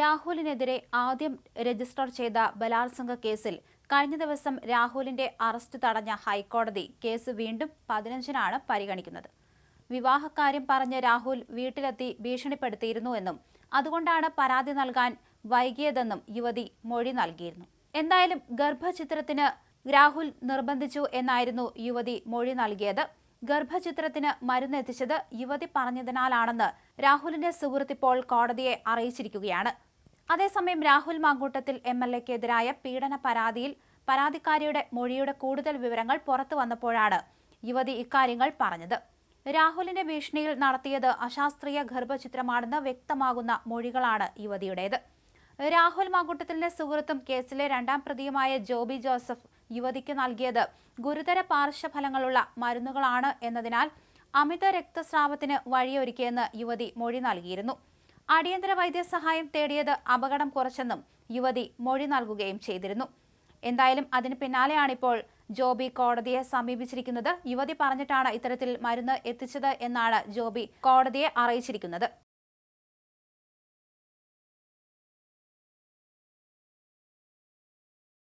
രാഹുലിനെതിരെ ആദ്യം രജിസ്റ്റർ ചെയ്ത ബലാത്സംഗ കേസിൽ കഴിഞ്ഞ ദിവസം രാഹുലിന്റെ അറസ്റ്റ് തടഞ്ഞ ഹൈക്കോടതി കേസ് വീണ്ടും പതിനഞ്ചിനാണ് പരിഗണിക്കുന്നത്. വിവാഹക്കാര്യം പറഞ്ഞ് രാഹുൽ വീട്ടിലെത്തി ഭീഷണിപ്പെടുത്തിയിരുന്നുവെന്നും അതുകൊണ്ടാണ് പരാതി നൽകാൻ വൈകിയതെന്നും യുവതി മൊഴി നൽകിയിരുന്നു. എന്തായാലും ഗർഭചിത്രത്തിന് രാഹുൽ നിർബന്ധിച്ചു എന്നായിരുന്നു യുവതി മൊഴി നൽകിയത്. ഗർഭചിത്രത്തിന് മരുന്നെത്തിച്ചത് യുവതി പറഞ്ഞതിനാലാണെന്ന് രാഹുലിന്റെ സുഹൃത്തിപ്പോൾ കോടതിയെ അറിയിച്ചിരിക്കുകയാണ്. അതേസമയം രാഹുൽ മാങ്കൂട്ടത്തിൽ എം എൽ എക്കെതിരായ പീഡന പരാതിയിൽ പരാതിക്കാരിയുടെ മൊഴിയുടെ കൂടുതൽ വിവരങ്ങൾ പുറത്തു വന്നപ്പോഴാണ് യുവതി ഇക്കാര്യങ്ങൾ പറഞ്ഞത്. രാഹുലിന്റെ ഭീഷണിയിൽ നടത്തിയത് അശാസ്ത്രീയ ഗർഭചിത്രമാണെന്ന് വ്യക്തമാകുന്ന മൊഴികളാണ് യുവതിയുടേത്. രാഹുൽ മാങ്കൂട്ടത്തിലിന്റെ സുഹൃത്തും കേസിലെ രണ്ടാം പ്രതിയുമായ ജോബി ജോസഫ് യുവതിക്ക് നൽകിയത് ഗുരുതര പാർശ്വഫലങ്ങളുള്ള മരുന്നുകളാണ് എന്നതിനാൽ അമിത രക്തസ്രാവത്തിന് വഴിയൊരുക്കിയെന്ന് യുവതി മൊഴി നൽകിയിരുന്നു. അടിയന്തര വൈദ്യസഹായം തേടിയത് അപകടം കുറച്ചെന്നും യുവതി മൊഴി നൽകുകയും ചെയ്തിരുന്നു. എന്തായാലും അതിന് പിന്നാലെയാണിപ്പോൾ ജോബി കോടതിയെ സമീപിച്ചിരിക്കുന്നത്. യുവതി പറഞ്ഞിട്ടാണ് ഇത്തരത്തിൽ മരുന്ന് എത്തിച്ചത് എന്നാണ് ജോബി കോടതിയെ അറിയിച്ചിരിക്കുന്നത്.